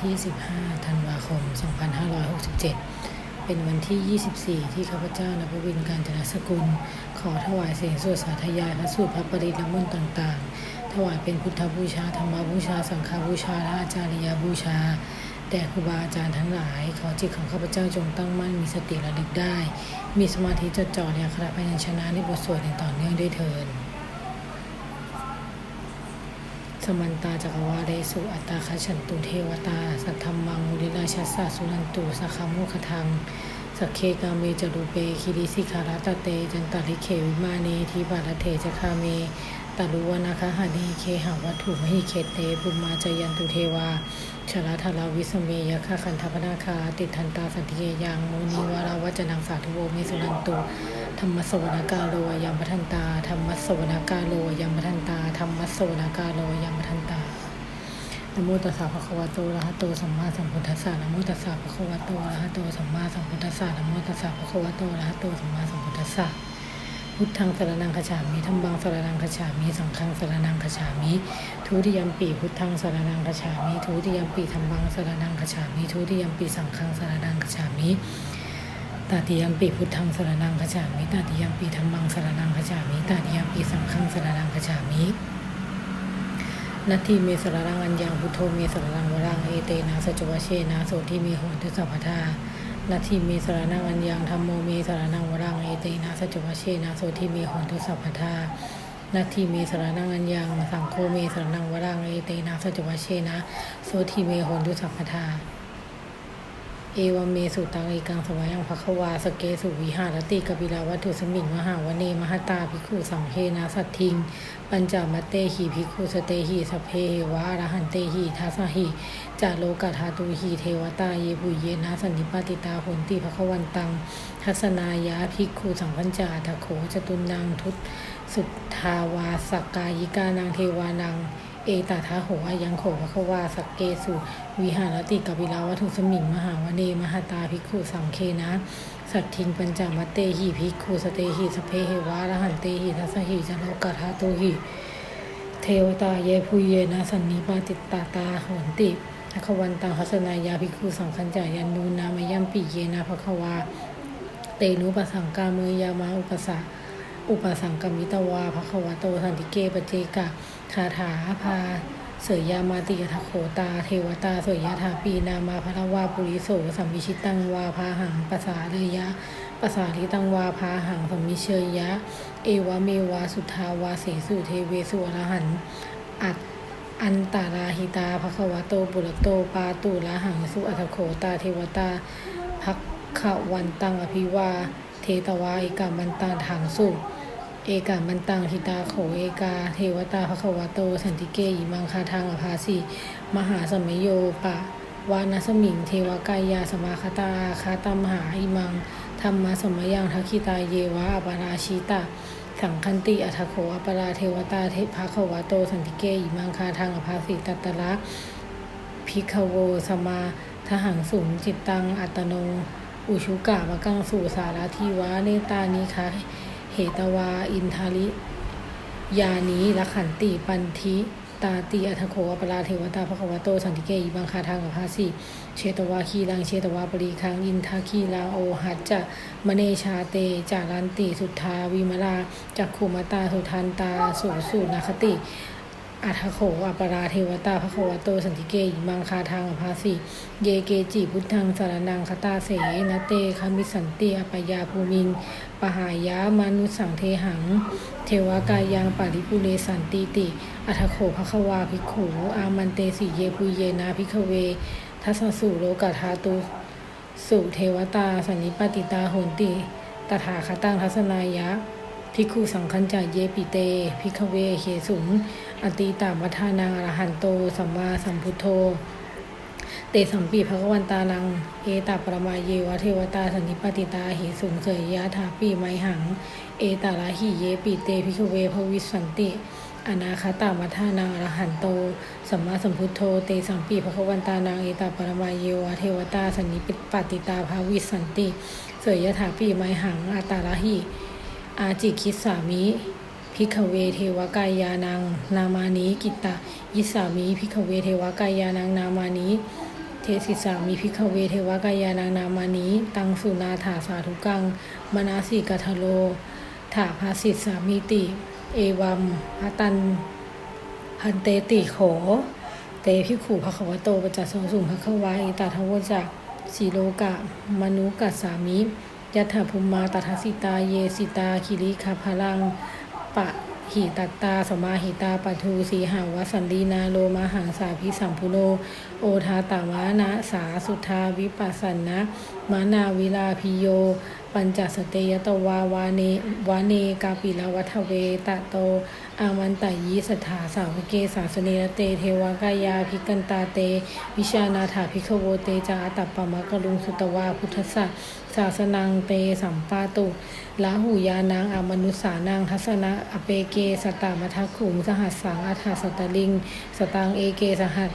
ที่ 15 ธันวาคม 2567 เป็นวันที่ 24 ที่ข้าพเจ้านภวินการจนสกุล ขอถวายเสียงสวดสาธยายพระสูตรพระปริตและมนต์ต่างๆ ถวายเป็นพุทธบูชา ธรรมบูชา สังฆบูชาและอาจาริยบูชาแต่ครูบาอาจารย์ทั้งหลาย ขอจิตของข้าพเจ้าจงตั้งมั่นมีสติระลึกได้ มีสมาธิจดจ่อในอัคระพยัญชนะในบทสวดอย่างต่อเนื่องด้วยเถิด สมันตาจักรวาเรสุอัตตาคฉันตุเทวตา สัทธรรมังมุริราชสสะสุนันตุสคขามุขทังสักเคกาเมจรูเปคิริสิคาราตเต จันตาริเควิมาเนทิบาลเทจคาเม ตาลุวนาคะหานีเคหาวัตถุมหิเคเตปุมาจยันตุเทวาชลาทาราวิสเมยคาคันธพนาคา ติทันตาสันติเยยังโมนีวาราวัจนังสาธุโวเมสุนันตุธรรมสวนากาโลยามทันตาธรรมสวนากาโลยามทันตาธรรมสวนากาโลยามทันตานโมตัสสะภะคะวะโตอะระหะโตสัมมาสัมพุทธัสสะนโมตัสสะภะคะวะโตอะระหะโตสัมมาสัมพุทธัสสะนโมตัสสะภะคะวะโตอะระหะโตสัมมาสัมพุทธัสสะ พุทธังสรนังคฉามิธัมมังสรนังคฉามิสังฆังสรนังคฉามิทุติยมปีพุทธังสรนังคฉามิทุติยมปีธัมมังสรนังคฉามิทุติยมปีสังฆังสรนังคฉามิตาติยมปีพุทธังสรนังขจามิตาติยมปีธรรมังสรนังขจามิตาติยมปีสังฆังสรนังขจามินาทีเมสรนังอัญญังพุทโธเมสรนังวรังเอเตนะสจวเชนะโสทิเมโหตุสัพพทา นาทีมีสารนังอัญญังธรรมโมมีสารนังวรังเอเตนะสจวัชเชนะโสทิมีหตุสัพพทานาทีมีสารนังอัญญังสังโฆมีสารนังวรังเอเตนะสจวัชเชนะโสทิมีหตุสัพพทา เอวเมสุตังเอกังสมัยังภควาสเกสุวิหารติกบิลาวัตถุสมิงมหาวเนมหตาภิกขุสังเฮนะสัตทิง ปัญจมัตเตหิภิกขุสเตหิสพเพวะรหันเตหิทัสหิจาโลกธาตุหิเทวตาเยปุเยนะสันนิปาติตาผลติภควันตังทัศนายาภิกขุสังพัญจาทโขจตุนังทุตสุทาวาสกายิกานังเทวานัง เอตาทาโหอายังโขภควาสักเกสุ วิหารติกบิลาวัตุสมิงมหาวเนมหาตาภิกขุสังเคนะ สัตทิงปัญจมัตเตหิภิกขุสเตหิสเพเหวะอรหันเตหิทัสหิจโลกธาตุหิ เทวตาเยพุเยนะสันนิปาติตาตาโหนติภควันตังหัสนายาภิกขุสังคัญจายันนูนามยัมปิเยนะภควา เตนุปสังกาเมยามาอุปสะ อุปสังกมิตวาภควโตสันติเกปเจกะคาถาพาเสยยามาติยทโขตา เทวตาเสยยาถาปีนามาพระวาปุริโสสัมมิชิตังวาพาหังปสาเลยะปสาลิตังวาพาหังสัมมิเชยยะ เอวะเมวาสุทธาวาเสสุเทเวสุอรหันต์อัตอันตาราหิตาภควโตปุรโตปาตุละหังสุอัตโขตา เทวตาภักขวันตังอภิวา เทตวาเอกามันตังถังสุเอกามันตังหิตาโขเอกา เทวตาภควโต สันติเกยิมังคาทางอภาสีมหาสมยโยปะวานาสมิง เทวกายาสมาคตาคาตมหาอิมังธรรมสมยังทักขิตาเยวะอปราชิตาสังคันติอัทโขอปราเทวตาเทพาขวโต สันติเกอิมังคาทางอภาสิตัตตระพิคโวสมาทหังสูงจิตตังอัตโน อุชุกะมะกังสู่สารทีวะเนตานิคะเหตวาอินทาริยานีละขันติปันทิตาติอัทโขอปราเทวตาภควโตสันติเกอิบังคาทางอภาสิเชตวาคีลังเชตวาปรีคังอินทาคีลาโอหัจจะมเนชาเตจารันติสุทธาวิมลาจักขุมตาสุทันตาสุสุนาคติ อัทโขอปราเทวตาภควโตสันติเกยิมังคาทางอภาสิเยเกจิพุทธังสารนังคตาเสนเตคามิสันติอปยาภูมิงปหายามานุสังเทหัง เทวกายังปาริปุเรสันติติ อัทโขภควาภิกขุอามันเตสิเยปุเยนาภิกเว ทัสสุโลกาธาตุสุเทวตาสันนิปติตาโหนติ ตถาคตังทัศนายะ ภิกขุสังคัญจาเยปิเตภิกขเวเขสุงอติตามัทานังอรหันโต สัมมาสัมพุทโธ เตสัมปีภควันตานัง เอตาปรมาเยวะเทวตาสันนิปติตาเหสุงเสยยะถาปีไมหัง เอตาลาหิเยปิเตภิกขเวภวิสันติอนาคตามัทานังอรหันโต สัมมาสัมพุทโธ เตสัมปีภควันตานังเอตาปรมาเยวะเทวตาสันนิปปติตาภาวิสันติ เสยยะถาปีไมหังอาตาลาหิ อาจิคิสามิพิกเวเทวกายานัง นามานิกิตตะยิสามิพิกเวเทวกายานังนามานิเทศิสามิพิกเวเทวกายานังนามานิตังสุนาถาสาธุกังมนาสิกัทโลถาภาสิตสามิติ เอวัมพตันพันเตติโข เตพิกขุภควโตประจัสสงสุงภควาอิตาทวจักสีโลกะ มนุกัสสามิ ยถาภูมิมาตถาสิตาเยสิตาคิริคาพลัง ปะหิตัตตาสมาหิตาปัทูสีหาวสันดีนาโลมาหังสาพิสัมพุโน โอทาตาวานะสาสุทาวิปัสสันนะมานาวิลาพิโย ปัญจสเตยตวาวาเนวาเนกาปิลาวัทเวตะโต อามันตยีสถาสาวเกสาสเนรเตเทวากายาภิกันตาเต วิชานาถาภิกขโวเตจาอัตตปปะมะกะลุงสุตวาพุทธสะศาสนังเตสัมปาตุลาหูยานางอมนุสานังทัสนะอเปเกสตามัทขุงสหัสสังอัฏฐสตลิง สตังเอเกสหัส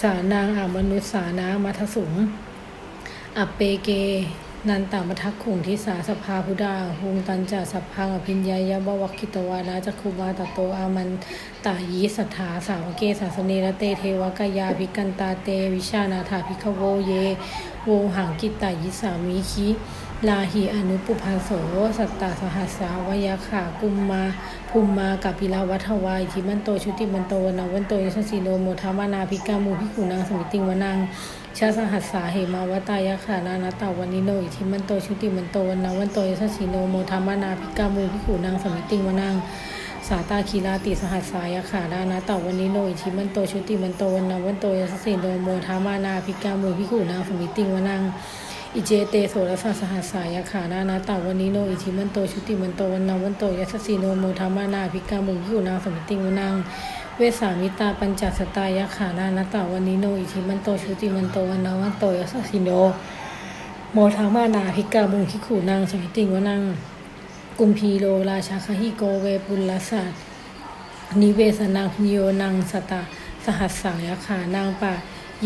สานางอมนุสานามัทสุงอเปเก นันตามทักขุงทิสาสภาพุดาหุงตันจาสัพพังอภิญญายะบวัคคิตวานาจักคุมาตโตอามันตายีสัทธาสาวเกสาสเนระเตเทวกายาภิกันตาเต วิชานาถาภิกขโวเย โวหังกิตตายิสามิคี ลาหิอนุปุพันโส สัตตาสหัสสาวยาขากุมมาภูมมากับปิลาวัฒวายทิมันโตชุติมันโตวนาวันโตยสสีโนโมทามานาภิกามูภิกุนางสมิติงวนังชาสหัสสาเหมาวตายะขานานาตาวันนิโนอิทิมันโตชุติมันโตวันนาวันโตยสสีโนโมทามานาภิกามูภิกุนางสมิติงวนังสาตาคีราติสหัสสายะขาดานาตาวันนิโนอิทิมันโตชุติมันโตวันนาวันโตยสสีโนโมทามานาภิกามูภิกุนางสมิติงวนัง อิเจเตโสรสสหัสสายขานานาตาวันนิโนอิทิมันโตชุติมันโตวันนาวันโตยัสสีโนโมทามานาภิกามุขิวนางสมิติงวนังเวสามิตาปัญจสตายขานานาตาวันนิโนอิทิมันโตชุติมันโตวันนาวันโตยัสสีโนโมทามานาภิกามุขิขูนางสมิติงวนังกุมพีโลราชาคหิโกเวปุลลสัตนิเวสนังนิโยนังสตาสหัสสายขา นางปะ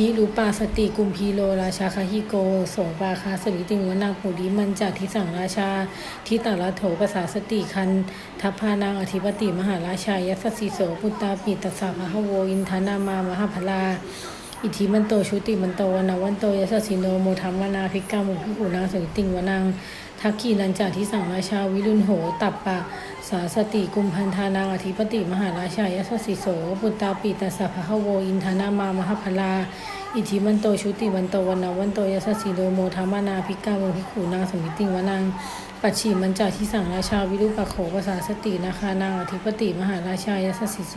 ยิรูปาสติกุมพีโลราชาคาฮิโก โสปาคาสวิติงวนาปุริมันจากทิสังราชา ทิตาลโถภาษาสติคันทัพพานางอธิปติมหาราชายัสสิโสพุตตาปิตสาภะโวอินทานามามหาพลา อิทธิมันโตชุติมันโตวนาวันโตยัสสิโนโมธรรมนาภิกามุพิกุนางสวิติงวนางทักขีนันจากที่สังราชาวิรุณโหตับปะสาสติกุมพันธานางอธิปติมหาราชายสสิโสปุตตาปิตสะภะโวอินทานามามหพลาอิทธิมันโตชุติวันโตวันนาวันโตยสสิโดโมธรรมนาภิกาโมภิขุนางสมิติงวนางปัจฉิมันจากที่สังราชาวิรุปะโขภาษาสตินาคานางอธิปติมหาราชายสสิโส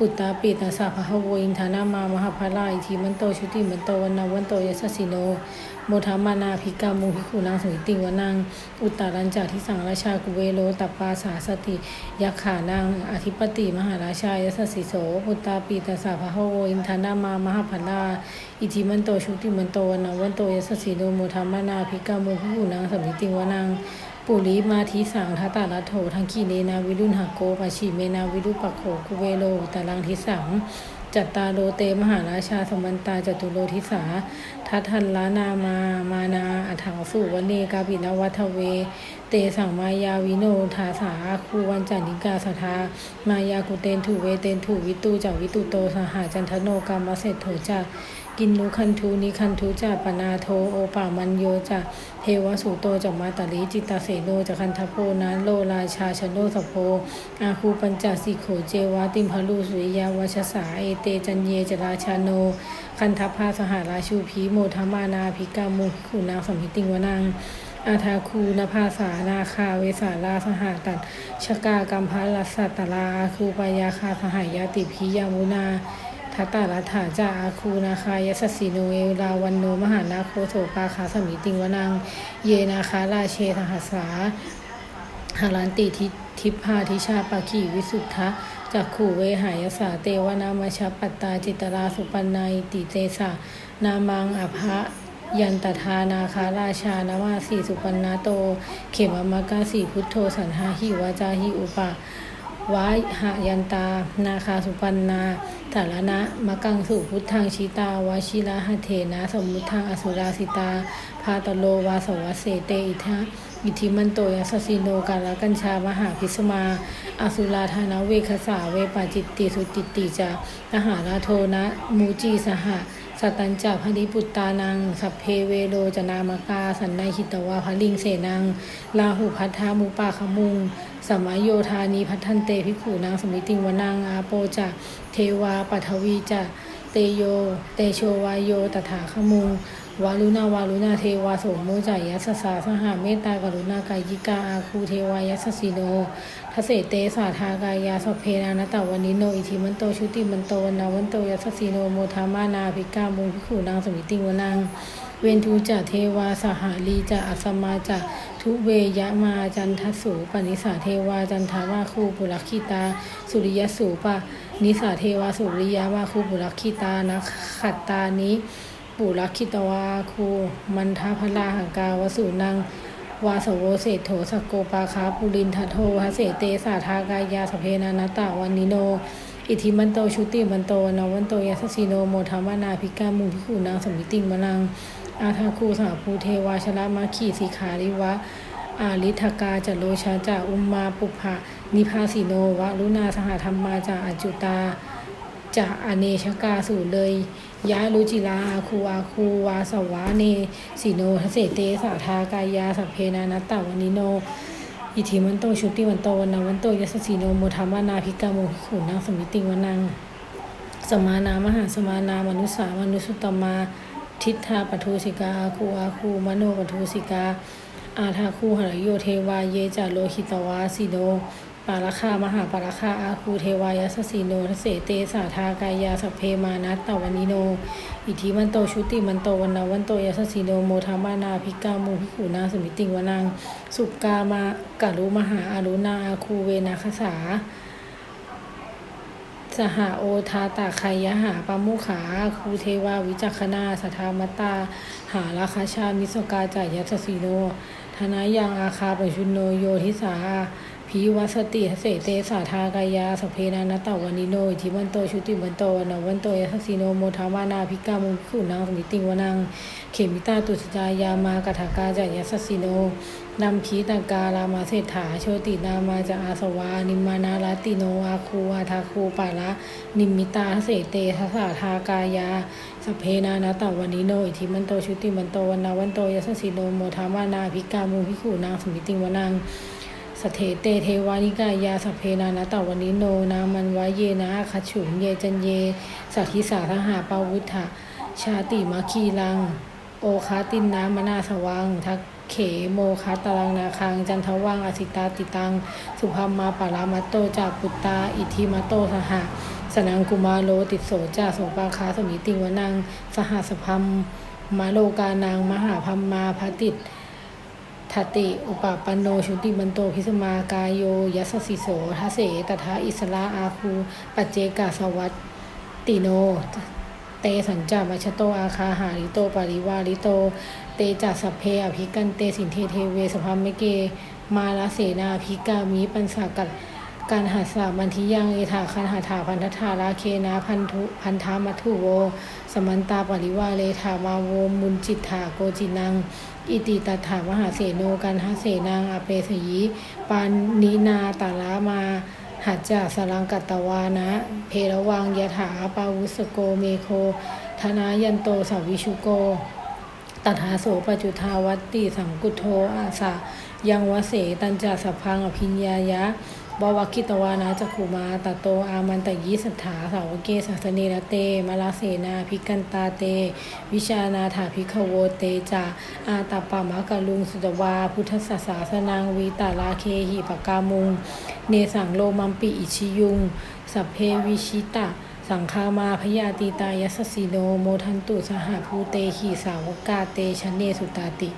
ปุตตาปิตสะภะโวอินทานามามหาพลาอิทิมันโตชุติมันโตวันนาวันโตยสสิโนโมทามานาภิกามุภิกขุนางสมิติงวนังอุตตารัญจากที่สังราชากุเวโลตัปปาสาสติยักขานางอธิปติมหาราชายสสิโสปุตตาปีตสาภะโวอินทานามามหาพลาอิทิมันโตชุติมันโตวันนาวันโตยสสิโนโมทามานาภิกามุภิกขุนางสมิติงวนัง ปุริมาทิสังทัตตาลโถทังคีเนนาวิรุณหโกปชิเมนาวิรุปะโขกุเวโลตาลังทิสังจัตตาโลเตมหาราชาสมันตาจตุโลทิสาทัทธันลานามามานาอัถังสุวเนกาปินวัทเว เตสังมายาวิโนทาสาคูวันจันิกาสทามายากุเตนถูเวเตนถูวิตูจากวิตุโตสหาจันทโนกามเสร็จโถจาก นนุคันทูนิคันทูจาปนาโทโอปามันโยจาเทวสุโตจากมาตาลิจิตาเสโนจากคันทโพนะโลราชาชโนสโพอาคูปัญจสิโขเจวาติมพลูสุริยาวชสาเอเตจันเยจราชาโน คันทัพพาสหราชูพีโมธมานาภิกามุขุนางสมิติงวนางอาทาคูนภาสานาคาเวสาลาสหตัดชกากัมพาลัสสัตตาอาคูปายาคาสหายาติพียามุนา ทัตตารัฐาจาอาคูนาคายสสสิโนเอลาวันโนมหานาโคโสปาคาสมิติงวนังเยนาคาราเชทหัสสาหารันติทิทิพพาทิชาปาขีวิสุทธะจากขู่เวหายสาเตวนามชาปัตตาจิตราสุปันนายติเตสานามังอภะยันตทานาคาราชานาวาสีสุปันนาโต เขมมะกาสีพุทโธสันหาหิวาจาหิอุปะ วาหายันตา นาคาสุปันนาสารณะมะกังสุพุทธังชิตาวาชิระหะเทนะ สมุทังอสุราสิตา พาตโลวาสวัสเสเตอิทะอิทิมันโตยัสสิโนกาลกัญชามหาพิสมา อสุราธานเวคสาเวปาจิตติสุจิตติจาทหาราโทนะมูจีสหะ สตัญจับพริปุตตานัง สัพเพเวโรจนามกา สันในหิตวาพลิงเสนัง ลาหุพัทธามุปาขมุงสมัยโยธานีพัทธันเตภิกขุนางสมิติงวนางอาโปจะเทวาปัทวีจะเตโย เตโชวายโยตถาขมุง วาลุนาวาลุนาเทวาโสมโมจายัสสาสหาเมตตากรุณากายิกาอาคูเทวายัสสิโนทเสเตสาทากายาสเพนานตะวันนิโนอิทิมันโตชุติมันโตวนาวันโตยัสสิโนโมทามานาภิกามุงภิกขุนางสมิติงวนังเวนทูจะเทวาสหาลีจะอัสมาจะทุเวยะมาจันทสูปนิสาเทวาจันทาวาคูปุรคิตา สุริยสูปะนิสาเทวาสุริยาวาคูปุรคิตานะขัตตานิ ปุรคิตวาคูมันทพลาหังกาวสุนัง วาสโวเศธโถสกโกปาคาปุรินทโทหเสเตสาทากายาสเพนานาตาวันนิโน อิทิมันโตชุติมันโตนาวันโตยัสสิโนโมธรรมนาภิกามุพิคูนางสมิติงมนัง อาทาคูสาภูเทวาชละมาขีสิขาริวะอาลิทกาจโลชาจะอุมมาปุภะนิพาสิโนวะลุนาสหธรรมมาจะอจุตา จะอเนชกาสู่เลย ยะรุจิลาอาคูอาคูวาสวาเนสิโนทเสเตสาทากายาสัพเพนานัตตาวันิโน อิทิมันโตชุติวันโตวันนาวันโตยสสีโนโมธรรมานาภิกาโมขุนางสมิติวันัง สมานามหาสมานามนุสามนุสุตตมา ทิฏฐาปทุสิกาอาคูอาคูมโนปทุสิกา อาทาคูหรโยเทวาเยจาโลหิตวาสิโนปาราคามหาปาราคาอาคูเทวายสสีโนทเสเตสาทากายาสเพมานัตตวันิโน อิทิมันโตชุติมันโตวันนาวันโตยสสีโนโมธามานาภิกามุภิขุนาสมิติงวนังสุกามากะรุมหาอารุณาอาคูเวนาคสา สหโอทาตาไคยหาปามุขาคูเทวาวิจักขณาสทามตา หาราคาชามิสกาจายัสสีโนธนายังอาคาปชุนโนโยทิสาพีวัสติเสเตสาทากายาสเพนานาตวันิโนอิทิมันโตชุติมันโตวันาวันโตยัสสีโนโมทามานาภิกามุขุนางสมิติงวนังเขมิตาตุสจายามากถากาจายัสสีโน นำพีตังการามาเศรษฐา โชตินามาจะอาสวา นิมานาลาติโนอาคูอาทาคูปาละนิมิตาเสเตทัสาทากายาสเพนานาตวันิโนอิทิมันโตชุติมันโตวันนาวันโตยัสสีโนโมทามานาภิกามุภิขุนางสมิติงวนังสเถเตเทวานิกายาสเพนานะตะวันนิโนนามันวะเยนะคัจฉุงเยจันเย สัทธิสาทหาปาวุธะชาติมะคีลัง โอคาตินน้มนาสวังทัก เขโมคาตารังนาคัง จันทวังอสิตาติตัง สุภามาปารามัตโตจาปุตตา อิทิมัตโตสหะสนังกุมาโลติโสจาโสปาคาสมิติงวนัง สหสพัมมาโลกานาง มหาพัมมาพติตทติ อุปปันโน ชุติมันโต พิสมากายโย ยัสสิโสทเสตถาอิสระอาคูปัจเจกาสวัตติโน เตสัญจามัชโตอาคาหาริโตปาริวาริโต เตจัสสเพอภิกันเตสินเทเทเวสภามเก มาลาเสนาภิกามีปันสากัดการหัสสามันทิยังเอถาคันหาถาพันธทาราเคนาพันธุพันธามัทุโว สมันตาปริวาเลถามาโวมุนจิตถาโกจินัง อิติตถามหาเสโนกันหาเสนางอเปสยีปานนินาตาลามาหัจจาสลังกัตตวานะ เพระวังยถาปาวุสโกเมโค ธนายันโตสาวิชุโก ตถาโสปจุทาวัตติสังกุโทอาสายังวเสตัญจสัพพังอภิญญายะบวคิตวานาจักขุมาตโตอามันตยิสัทธาสาวเกสัสเนระเตมาลาเสนาภิกันตาเต วิชานาถาภิกขโวเตจาอาตาปามะกะลุงสุตวา พุทธศาสาสนังวีตาลาเคหิปกามุง เนสังโลมัมปิอิชิยุง สัพเพวิชิตะ สังฆามาพยาติตายัสสิโนโมทันตุสหภูเตหิสาวกาเตชะเนสุตาติ